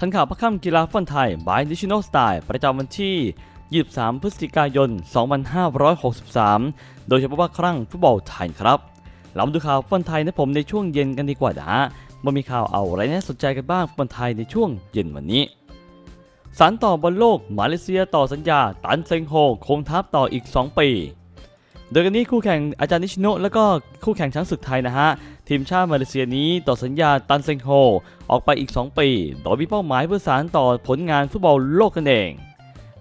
ทันข่าวพระค่ำกีฬาฟุตบอลไทย by National Style ประจำวันที่ 23 พฤศจิกายน 2563 โดยเฉพาะว่าครั้งฟุตบอลไทยครับ เรามาดูข่าวฟุตบอลไทยนะผมในช่วงเย็นกันดีกว่านะฮะมีข่าวเอาอะไรน่าสนใจกันบ้างฟุตบอลไทยในช่วงเย็นวันนี้สารต่อบอลโลกมาเลเซียต่อสัญญา ตันเซงโฮคงทัพต่ออีก 2 ปี โดยกันนี้คู่แข่งอาจารย์นิชโนะแล้วก็คู่แข่งช้างศึกไทยนะฮะ ทีมชาติมาเลเซียนี้ต่อสัญญาตันเซงโฮ ออกไปอีก 2 ปี โดยมีเป้าหมายเพื่อสารต่อผลงานฟุตบอลโลกกันเอง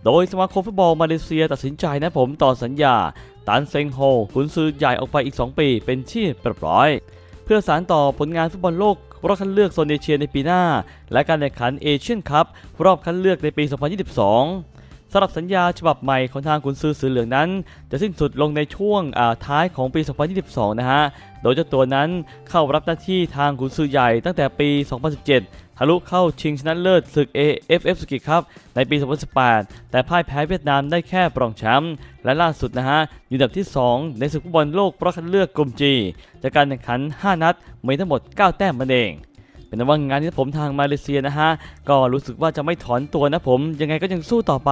โดยสมาคมฟุตบอลมาเลเซียตัดสินใจนะผมต่อสัญญาตันเซงโฮขุนซือใหญ่ออกไปอีก 2 ปี เป็นที่เรียบร้อย เพื่อสารต่อผลงานฟุตบอลโลกรอบคัดเลือกโซนเอเชียในปีหน้า และการแข่งขันเอเชียนคัพรอบคัดเลือกในปี 2022 สำหรับสัญญาฉบับใหม่ของทางขุนซือสือเหลืองนั้น จะสิ้นสุดลงในช่วงท้ายของปี 2022 นะฮะ โดยเจ้าตัวนั้นเข้ารับหน้าที่ทางขุนซือใหญ่ตั้งแต่ปี 2017 ทะลุเข้าชิงชนะเลิศศึก AFF สกิครับในปี 2018 แต่พ่ายแพ้เวียดนามได้แค่ปรองแชมป์ และล่าสุดนะฮะ อยู่อันดับที่ 2 ในศึกฟุตบอลโลกรอบคัดเลือกกลุ่ม G จากการแข่งขัน 5 นัดมีทั้งหมด 9 แต้มมันเอง เป็นว่างานนี้ผมทางมาเลเซียนะฮะก็รู้สึกว่าจะไม่ถอนตัวนะผมยังไงก็ยังสู้ต่อไป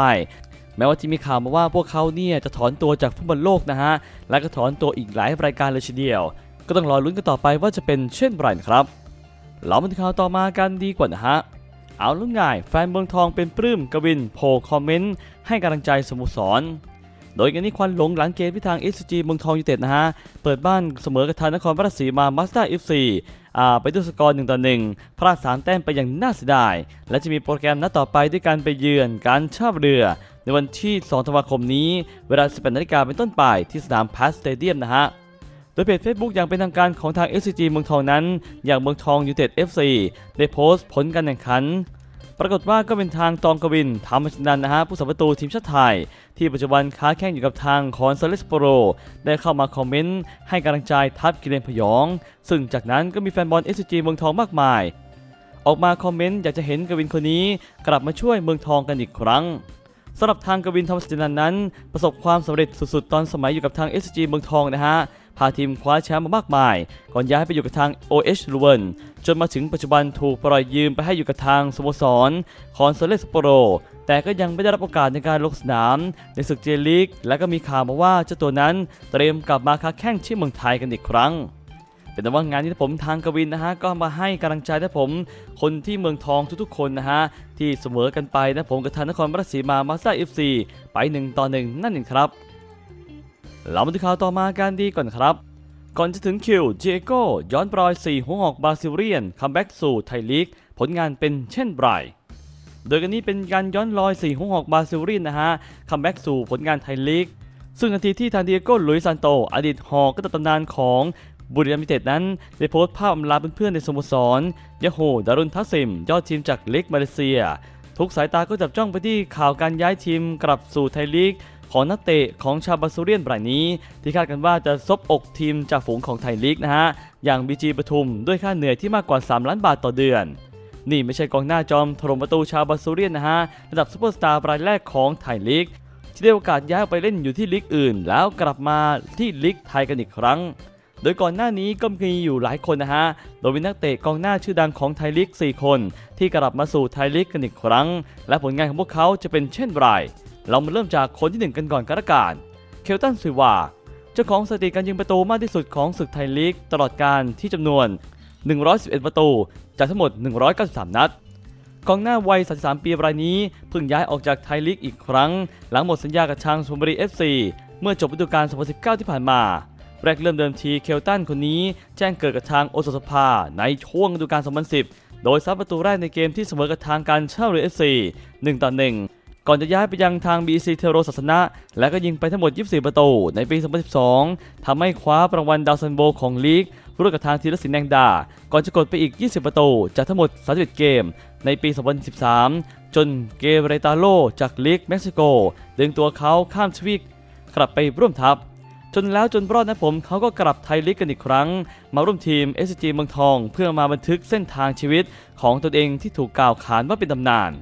แม้ว่าที่มีข่าวมาว่าพวกเขาเนี่ยจะถอนตัวจากฟุตบอลโลกนะฮะ และก็ถอนตัวอีกหลายรายการเลยทีเดียว ก็ต้องรอลุ้นกันต่อไปว่าจะเป็นเช่นไรนะครับเรามาดูข่าวต่อมากันดีกว่านะฮะ เอาลุง่ายแฟนเมืองทองเป็นปลื้มกวินโพลคอมเมนต์ให้กำลังใจสโมสร โดยกันนี้ควันหลงหลังเกมที่ทาง SG เมืองทองยูเต็ดนะฮะ เปิดบ้านเสมอกับทางนครราชสีมามาสเตอร์ FC อ่า ไปด้วยสกอร์1ต่อ1พลาด3แต้มไปอย่างน่าเสียดาย และจะมีโปรแกรมนัดต่อไปด้วยการไปเยือนการชอบเรือ ในวันที่ 2 ธันวาคมนี้ เวลา 18นาฬิกาเป็นต้นไปที่สนามพาสสเตเดียมนะฮะโดยเพจ Facebook อย่างเป็นทางการของทาง SCG เมืองทองนั้น อย่างเมืองทองยูไนเต็ด FC ได้โพสต์ผลการแข่งขัน ปรากฏว่าก็เป็นทางตองกวินธรรมชนันนะฮะผู้สัมประตูทีมชาติไทย ที่ปัจจุบันค้าแข่งอยู่กับทางคอนเซเลสโปโร ได้เข้ามาคอมเมนต์ให้กำลังใจทัพกิเลนพยอง ซึ่งจากนั้นก็มีแฟนบอล SCG เมืองทองมากมาย ออกมาคอมเมนต์อยากจะเห็นกวินคนนี้กลับมาช่วยเมืองทองกันอีกครั้งสำหรับทางกวินธรรมสจนันนั้น ประสบความสำเร็จสุดๆ ตอนสมัยอยู่กับทาง SCG เมืองทองนะฮะ พาทีมคว้าแชมป์มามากมาย ก่อนย้ายไปอยู่กับทาง OH ลูเวนจนมาถึงปัจจุบันถูกปล่อยยืมไปให้อยู่กับทางสโมสรคอนเซเลสโปโร แต่ก็ยังไม่ได้รับโอกาสในการลงสนาม ในศึกเจลีกและก็มีข่าวมาว่าเจ้าตัวนั้นเตรียมกลับมาค้าแข่งที่เมืองไทยกันอีกครั้งเป็นว่างานนี้ผมทางกวินนะฮะก็มาให้กำลังใจนะผม คนที่เมืองทองทุกๆคนนะฮะที่เสมอกันไปนะผมกับทางนครราชสีมามาสเตอร์เอฟซีไปหนึ่งต่อหนึ่งนั่นเองครับ เรามาดูข่าวต่อมากันดีก่อนครับ ก่อนจะถึงคิวเจโก้ย้อนปลอย 4 หัวหอกบราซิเลียนคัมแบ็กสู่ไทยลีก ผลงานเป็นเช่นไรโดยกันนี้เป็นการย้อนรอย 4 หัวหอกบราซิเลียนนะฮะคัมแบ็กสู่ผลงานไทยลีก ซึ่งทันทีที่ทางเดียโก้ลุยซานโต อดีตหอกก็ตำนานของบุรีรัมย์ยูไนเต็ดนั้นได้โพสต์ภาพอำลาเพื่อนๆในสโมสรยาโฮดารุนทัสซิม ยอดทีมจากลีกมาเลเซีย ทุกสายตาก็จับจ้องไปที่ข่าวการย้ายทีมกลับสู่ไทยลีก ของนักเตะของชาบาซูเรียนรายนี้ ที่คาดกันว่าจะซบอกทีมจากฝูงของไทยลีกนะฮะ อย่างบีจีปทุมด้วยค่าเหนื่อยที่มากกว่า 3 ล้านบาทต่อเดือน นี่ไม่ใช่กองหน้าจอมถล่มประตูชาบาซูเรียนนะฮะระดับซูเปอร์สตาร์รายแรกของไทยลีกที่ได้โอกาสย้ายไปเล่นอยู่ที่ลีกอื่น แล้วกลับมาที่ลีกไทยกันอีกครั้ง โดยก่อนหน้านี้ก็มีอยู่หลายคนนะฮะ โดยมีนักเตะกองหน้าชื่อดังของไทยลีก 4 คน ที่กลับมาสู่ไทยลีกกันอีกครั้ง และผลงานของพวกเขาจะเป็นเช่นไร เรามาเริ่มจากคนที่ 1 กันก่อนกันละกันเคลตันซิวาเจ้าของสถิติการยิงประตูมากที่สุดของศึกไทยลีกตลอดการที่จำนวน 111 ประตู จากทั้งหมด 193 นัดกองหน้าวัย 33 ปีรายนี้เพิ่งย้ายออกจากไทยลีกอีกครั้ง หลังหมดสัญญากับทางชลบุรี FC เมื่อจบฤดูกาล 2019 ที่ผ่านมา แรกเริ่มเดิมทีเคลตันคนนี้แจ้งเกิดกับทางโอสถสภาในช่วงฤดูกาล 2010 โดยซัดประตูแรกในเกมที่เสมอกับทางการเช่าเรือ FC 1ต่อ1 ก่อนจะย้ายไปยังทาง BC เทโรศาสนะ และก็ยิงไปทั้งหมด 24 ประตูในปี 2012 ทำให้คว้ารางวัลดาวซันโบของลีกร่วมกับทางธีรศิลป์แดงดา ก่อนจะกดไปอีก 20 ประตูจากทั้งหมด 31 เกม ในปี 2013 จนเกเรตาโลจากลีกเม็กซิโก ดึงตัวเขาข้ามทวีปกลับไปร่วมทัพ จนแล้วจนรอดนะผมเขาก็กลับไทยลีกกันอีกครั้ง มาร่วมทีม SCG เมืองทอง เพื่อมาบันทึกเส้นทางชีวิตของตนเองที่ถูกกล่าวขานว่าเป็นตำนาน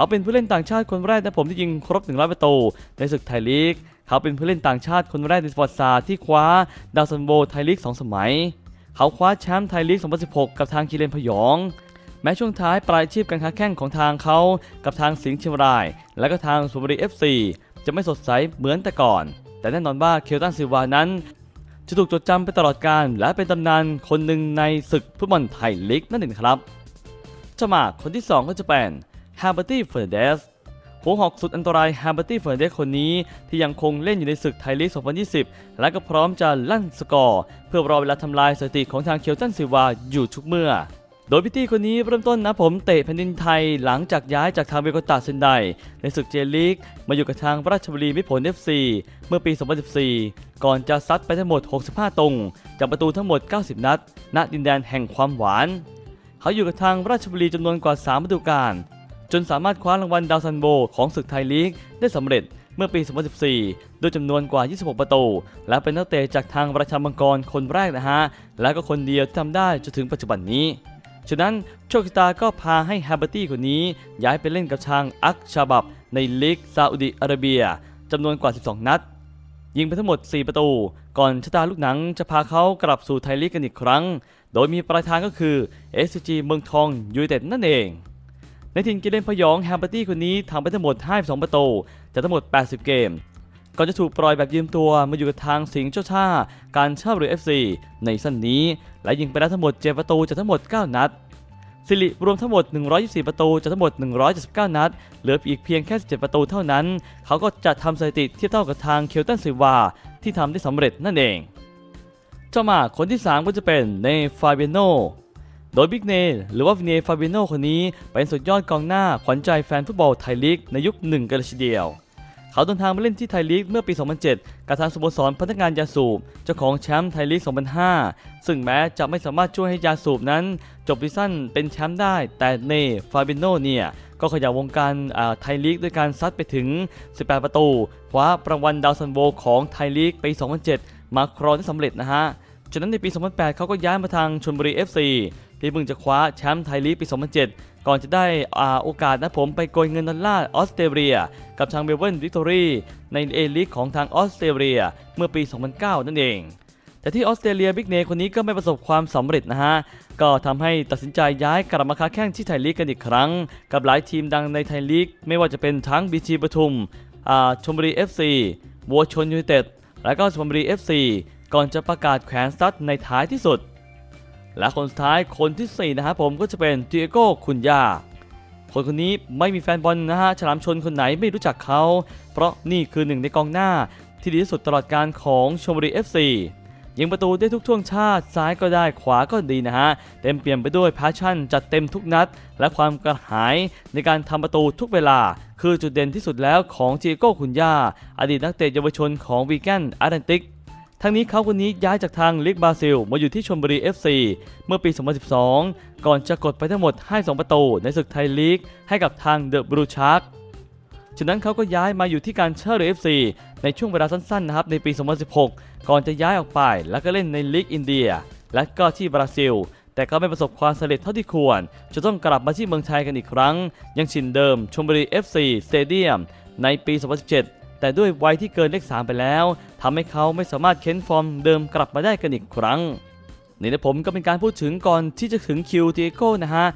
เขาเป็นผู้เล่นต่างชาติคนแรกนะผมที่ยิงครบ100ประตูในศึกไทยลีก เขาเป็นผู้เล่นต่างชาติคนแรกในประวัติศาสตร์ที่คว้าดาวซันโบไทยลีก 2 สมัย เขาคว้าแชมป์ไทยลีก 2016 กับทางกีเลนพยอง แม้ช่วงท้ายปลายชีพการค้าแข่งของทางเขากับทางสิงห์เชียงราย และก็ทางสุพรรณบุรีจะไม่สดใสเหมือนแต่ก่อน แต่แน่นอนว่าเคลตันซิวานั้นจะถูกจดจำไปตลอดกาลและเป็นตำนานคนหนึ่งในศึกฟุตบอลไทยลีกนั่นเองครับเจ้าหมาคนที่ 2 ก็จะเป็น ฮาร์เบอร์ตี้เฟอร์เดสหัวหอกสุดอันตรายฮาร์เบอร์ตี้เฟอร์เดสคนนี้ที่ยังคงเล่นอยู่ในศึกไทยลีก 2020 และก็พร้อมจะลั่นสกอร์ เพื่อรอเวลาทำลายสถิติของทางเคลตันซิวาอยู่ทุกเมื่อโดยพิตี้คนนี้เริ่มต้นนะผมเตะแผ่นดินไทยหลังจากย้ายจากทางเบโกตาเซนไดในศึกเจลีก มาอยู่กับทางราชบุรีมิตรผล FC เมื่อปี 2014 ก่อนจะซัดไปทั้งหมด 65 ตรง จากประตูทั้งหมด 90 นัด ณดินแดนแห่งความหวาน เขาอยู่กับทางราชบุรีจำนวนกว่า 3 ฤดูกาล จนสามารถคว้ารางวัลดาวซันโบของศึกไทยลีกได้สำเร็จเมื่อปี 2014 ด้วยจำนวนกว่า 26 ประตู และเป็นนักเตะจากทางราชามังกรคนแรกนะฮะ และก็คนเดียวที่ทำได้จนถึงปัจจุบันนี้ ฉะนั้นโชคชะตาก็พาให้ฮาเบอร์ตี้คนนี้ย้ายไปเล่นกับทางอักชาบับในลีกซาอุดิอาระเบียจำนวนกว่า 12 นัด ยิงไปทั้งหมด 4 ประตู ก่อนชะตาลูกหนังจะพาเขากลับสู่ไทยลีกกันอีกครั้ง โดยมีปลายทางก็คือ SCG เมืองทองยูไนเต็ดนั่นเอง ในทีมกิเลนพยองแฮมเบอร์ตี้คนนี้ทำไปทั้งหมด 52 ประตูจากทั้งหมด 80 เกม ก่อนจะถูกปล่อยแบบยืมตัวมาอยู่กับทางสิงห์เจ้าท่าการเช่าหรือ FC ในสั้นนี้ และยิงไปแล้วทั้งหมด 7 ประตูจากทั้งหมด 9 นัดสิริรวมทั้งหมด 124 ประตูจากทั้งหมด 179 นัด เหลืออีกเพียงแค่ 17 ประตูเท่านั้น เขาก็จะทำสถิติเทียบเท่ากับทางเคลตันซิวาที่ทำได้สำเร็จนั่นเอง เจ้ามากคนที่ 3 ก็จะเป็นเนฟาเบโน โดยบิ๊กเนหรือว่าวินเนฟาเบโนคนนี้เป็นสุดยอดกองหน้าขวัญใจแฟนฟุตบอลไทยลีกในยุคหนึ่งกันเลยทีเดียว เขาเดินทางมาเล่นที่ไทยลีกเมื่อปี 2007 กับทางสโมสรพนักงานยาสูบ เจ้าของแชมป์ไทยลีก 2005 ซึ่งแม้จะไม่สามารถช่วยให้ยาสูบนั้น จบซีซั่นเป็นแชมป์ได้ แต่เนฟาเบโนเนี่ยก็ขยับวงการอ่าไทยลีกด้วยการซัดไปถึง 18 ประตูคว้ารางวัลดาวซันโวของไทยลีกปี 2007 มาครองได้สำเร็จนะฮะจากนั้นในปี 2008 เขาก็ย้ายมาทางชลบุรี FC ที่เพิ่งจะคว้าแชมป์ไทยลีกปี 2007 ก่อนจะได้อ่าโอกาสนะผมไปโกยเงินดอลลาร์ออสเตรเลีย กับทางเบลเบิลวิกตอรีในเอลีกของทางออสเตรเลียเมื่อปี 2009 นั่นเอง แต่ที่ออสเตรเลียบิ๊กเนคนนี้ก็ไม่ประสบความสำเร็จนะฮะ ก็ทำให้ตัดสินใจย้ายกลับมาค้าแข่งที่ไทยลีกกันอีกครั้ง กับหลายทีมดังในไทยลีก ไม่ว่าจะเป็นทั้งบีจีปทุมอ่าชลบุรี FC วัวชนยูไนเต็ดและก็สุรรณบุรีก่อนจะประกาศแขวนสตั๊ดในท้ายที่สุด และคนสุดท้ายคนที่ 4 นะครับผมก็จะเป็นดิเอโก้คุนยาคนคนนี้ไม่มีแฟนบอลนะฮะฉลามชนคนไหนไม่รู้จักเขา เพราะนี่คือหนึ่งในกองหน้าที่ดีที่สุดตลอดการของชมบุรี FC ยิงประตูได้ทุกช่วงชาติซ้ายก็ได้ขวาก็ดีนะฮะ เต็มเปี่ยมไปด้วยแพชชั่น จัดเต็มทุกนัด และความกระหายในการทำประตูทุกเวลา คือจุดเด่นที่สุดแล้วของจิโก้คุนยาอดีตนักเตะเยาวชนของวีแกนอาร์แลนติก ทั้งนี้เขาคนนี้ย้ายจากทางลีกบราซิล มาอยู่ที่ชลบุรี FC เมื่อปี 2012 ก่อนจะกดไปทั้งหมดให้ 2 ประตูในศึกไทยลีกให้กับทางเดอะบรูชาร์กจากนั้นเขาก็ย้ายมาอยู่ที่การเช่าเรือ FC ในช่วงเวลาสั้นๆนะครับในปี 2016 ก่อนจะย้ายออกไป แล้วก็เล่นในลีกอินเดีย และก็ที่บราซิล แต่ก็ไม่ประสบความสำเร็จเท่าที่ควร จะต้องกลับมาที่เมืองไทยกันอีกครั้ง ยังชินเดิมชลบุรี FC สเตเดียมในปี 2017 แต่ด้วยวัยที่เกินเลข3ไปแล้วทำให้เขาไม่สามารถเค้นฟอร์มเดิมกลับมาได้กันอีกครั้งนี่นะผมก็เป็นการพูดถึงก่อนที่จะถึงคิวเทโก้นะฮะ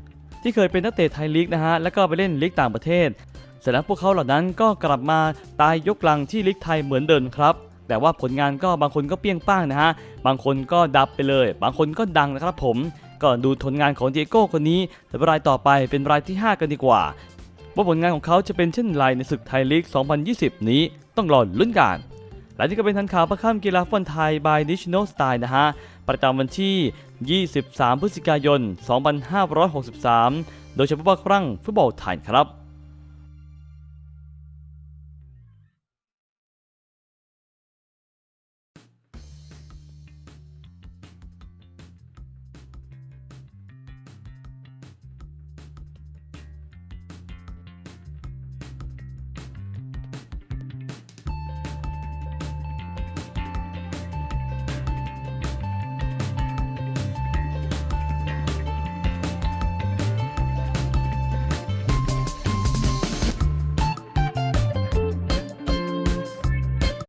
ที่เคยเป็นนักเตะไทยลีกนะฮะแล้วก็ไปเล่นลีกต่างประเทศเสร็จแล้วพวกเขาเหล่านั้นก็กลับมาตายยกลังที่ลีกไทยเหมือนเดิมครับ แต่ว่าผลงานก็บางคนก็เปรี้ยงป้างนะฮะบางคนก็ดับไปเลย บางคนก็ดังนะครับผมก็ดูผลงานของเดียโก้คนนี้รายต่อไปเป็นรายที่ 5 กันดีกว่า ว่าผลงานของเขาจะเป็นเช่นไรในศึกไทยลีก 2020 นี้ต้องรอลุ้นกันและนี่ก็เป็นทันข่าวประข้ามกีฬาฟุตบอลไทย by National Style นะฮะ ประจำวันที่ 23 พฤศจิกายน 2563 โดยเฉพาะครั้งฟุตบอลไทยครับ